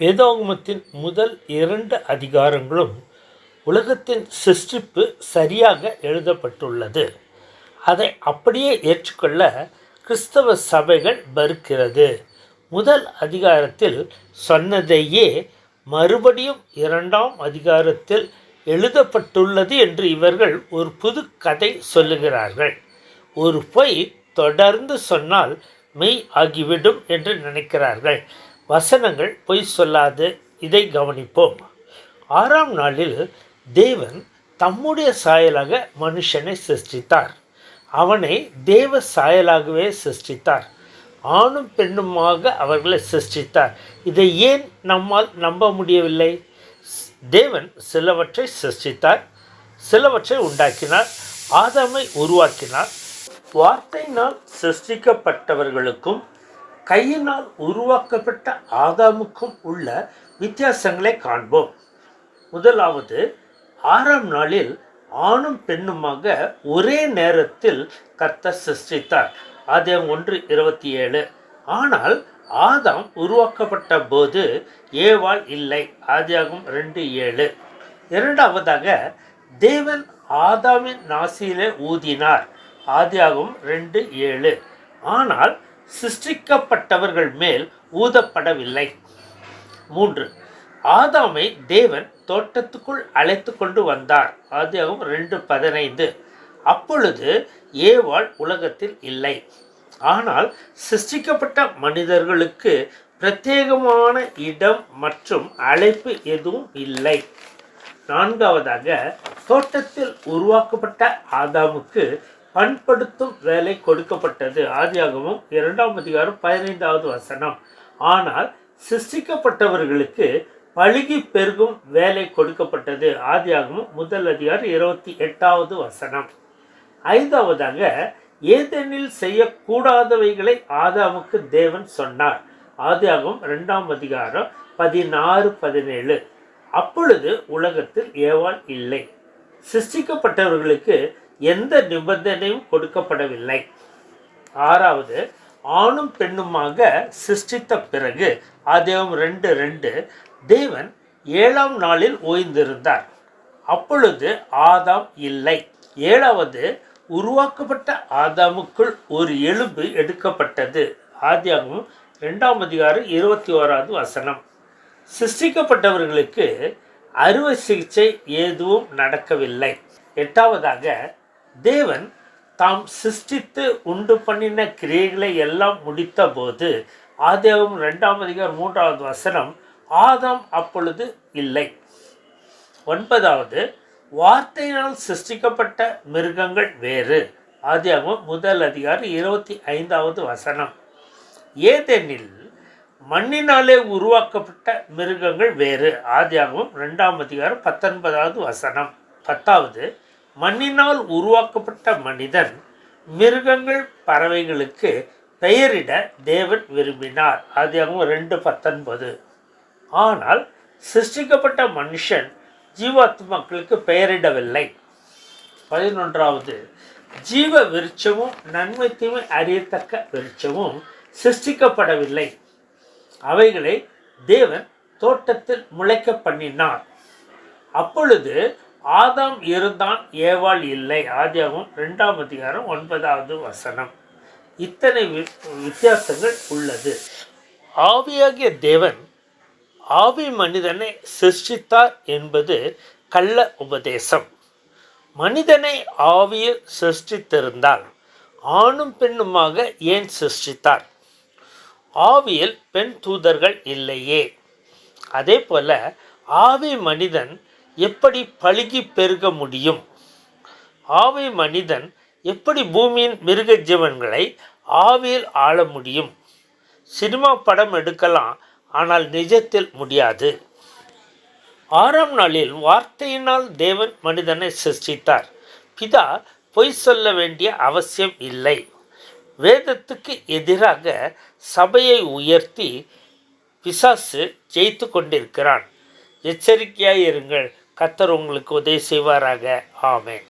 வேதாகமத்தின் முதல் இரண்டு அதிகாரங்களும் உலகத்தின் சிருஷ்டிப்பு சரியாக எழுதப்பட்டுள்ளது. அதை அப்படியே ஏற்றுக்கொள்ள கிறிஸ்தவ சபைகள் மறுக்கிறது. முதல் அதிகாரத்தில் சொன்னதையே மறுபடியும் இரண்டாம் அதிகாரத்தில் எழுதப்பட்டுள்ளது என்று இவர்கள் ஒரு புது கதை சொல்லுகிறார்கள். ஒரு பொய் தொடர்ந்து சொன்னால் மெய் ஆகிவிடும் என்று நினைக்கிறார்கள். வசனங்கள் பொய் சொல்லாது. இதை கவனிப்போம். ஆறாம் நாளில் தேவன் தம்முடைய சாயலாக மனுஷனை சிருஷ்டித்தார். அவனை தேவ சாயலாகவே சிருஷ்டித்தார். ஆணும் பெண்ணுமாக அவர்களை சிருஷ்டித்தார். இதை ஏன் நம்மால் நம்ப முடியவில்லை? தேவன் சிலவற்றை சிருஷ்டித்தார் சிலவற்றை உண்டாக்கினார் ஆதாமை உருவாக்கினார். வார்த்தையினால் சிருஷ்டிக்கப்பட்டவர்களுக்கும் கையினால் உருவாக்கப்பட்ட ஆதாமுக்கும் உள்ள வித்தியாசங்களை காண்போம். முதலாவது ஆறாம் நாளில் ஆணும் பெண்ணுமாக ஒரே நேரத்தில் கர்த்தர் சிருஷ்டித்தார். ஆதாம் ஒன்று இருபத்தி ஏழு. ஆனால் ஆதாம் உருவாக்கப்பட்ட போது ஏவாள் இல்லை. ஆதியாகும் ரெண்டு ஏழு. இரண்டாவதாக தேவன் ஆதாமின் நாசியிலே ஊதினார். ஆதியாகும் ரெண்டு ஏழு. ஆனால் சிருஷ்டிக்கப்பட்டவர்கள் மேல் ஊதப்படவில்லை. மூன்று. ஆதாமை தேவன் தோட்டத்துக்குள் அழைத்து கொண்டு வந்தார். ஆதியாகும் ரெண்டு பதினைந்து. அப்பொழுது ஏவாள் உலகத்தில் இல்லை. ஆனால் சிருஷ்டிக்கப்பட்ட மனிதர்களுக்கு பிரத்யேகமான இடம் மற்றும் அழைப்பு எதுவும் இல்லை. நான்காவதாக தோட்டத்தில் உருவாக்கப்பட்ட ஆதாமுக்கு பண்படுத்தும் வேலை கொடுக்கப்பட்டது. ஆதியாகவும் இரண்டாம் அதிகாரம் பதினைந்தாவது வசனம். ஆனால் சிருஷ்டிக்கப்பட்டவர்களுக்கு பழுகி பெருகும் வேலை கொடுக்கப்பட்டது. ஆதியாகவும் முதல் அதிகாரம் இருபத்தி எட்டாவது வசனம். ஐந்தாவதாக ஏதெனில் செய்யக்கூடாதவைகளை ஆதாமுக்கு தேவன் சொன்னார். ஆதியாகவும் ரெண்டாம் அதிகாரம் பதினாறு பதினேழு. அப்பொழுது உலகத்தில் ஏவாள் இல்லை. சிருஷ்டிக்கப்பட்டவர்களுக்கு எந்த நிபந்தனையும் கொடுக்கப்படவில்லை. ஆறாவது ஆணும் பெண்ணுமாக சிருஷ்டித்த பிறகு அதேவம் ரெண்டு ரெண்டு தேவன் ஏழாம் நாளில் ஓய்ந்திருந்தார். அப்பொழுது ஆதாம் இல்லை. ஏழாவது உருவாக்கப்பட்ட ஆதாமுக்குள் ஒரு எலும்பு எடுக்கப்பட்டது. ஆதியாகவும் ரெண்டாம் அதிகாரம் இருபத்தி ஓராவது வசனம். சிருஷ்டிக்கப்பட்டவர்களுக்கு அறுவை சிகிச்சை எதுவும் நடக்கவில்லை. எட்டாவதாக தேவன் தாம் சிருஷ்டித்து உண்டு பண்ணின கிரியைகளை எல்லாம் முடித்த போது ஆதேவம் ரெண்டாம் அதிகாரம் மூன்றாவது வசனம் ஆதாம் அப்பொழுது இல்லை. ஒன்பதாவது வார்த்தையினால் சிருஷ்டிக்கப்பட்ட மிருகங்கள் வேறு. ஆதியாகவும் முதல் அதிகாரம் இருபத்தி ஐந்தாவது வசனம். ஏதெனில் மண்ணினாலே உருவாக்கப்பட்ட மிருகங்கள் வேறு. ஆதியாகவும் ரெண்டாம் அதிகாரம் பத்தொன்பதாவது வசனம். பத்தாவது மண்ணினால் உருவாக்கப்பட்ட மனிதன் மிருகங்கள் பறவைகளுக்கு பெயரிட தேவன் விரும்பினார். ஆதியாகவும் ரெண்டு பத்தொன்பது. ஆனால் சிருஷ்டிக்கப்பட்ட மனுஷன் ஜீவாத்மாக்களுக்கு பெயரிடவில்லை. பதினொன்றாவது. ஜீவ விருட்சமும் நன்மை தீமை அறியத்தக்க விருட்சமும் சிருஷ்டிக்கப்படவில்லை. அவைகளை தேவன் தோட்டத்தில் முளைக்க பண்ணினார். அப்பொழுது ஆதாம் இருந்தான் ஏவாள் இல்லை. ஆதியாகவும் ரெண்டாம் அதிகாரம் ஒன்பதாவது வசனம். இத்தனை வித்தியாசங்கள் உள்ளது. ஆவியாகிய தேவன் ஆவி மனிதனை சிருஷ்டித்தார் என்பது கள்ள உபதேசம். மனிதனை ஆவியில் சிருஷ்டித்திருந்தால் ஆணும் பெண்ணுமாக ஏன் சிருஷ்டித்தார்? ஆவியில் பெண் தூதர்கள் இல்லையே. அதே போல ஆவி மனிதன் எப்படி பழுகி பெருக முடியும்? ஆவி மனிதன் எப்படி பூமியின் மிருக ஜீவன்களை ஆவியில் ஆள முடியும்? சினிமா படம் எடுக்கலாம் ஆனால் நிஜத்தில் முடியாது. ஆறாம் நாளில் வார்த்தையினால் தேவன் மனிதனை சிருஷ்டித்தார். பிதா பொய் சொல்ல வேண்டிய அவசியம் இல்லை. வேதத்துக்கு எதிராக சபையை உயர்த்தி பிசாசு ஜெயித்து கொண்டிருக்கிறான். எச்சரிக்கையாக கத்தர் உங்களுக்கு உதவி செய்வாராக. ஆமேன்.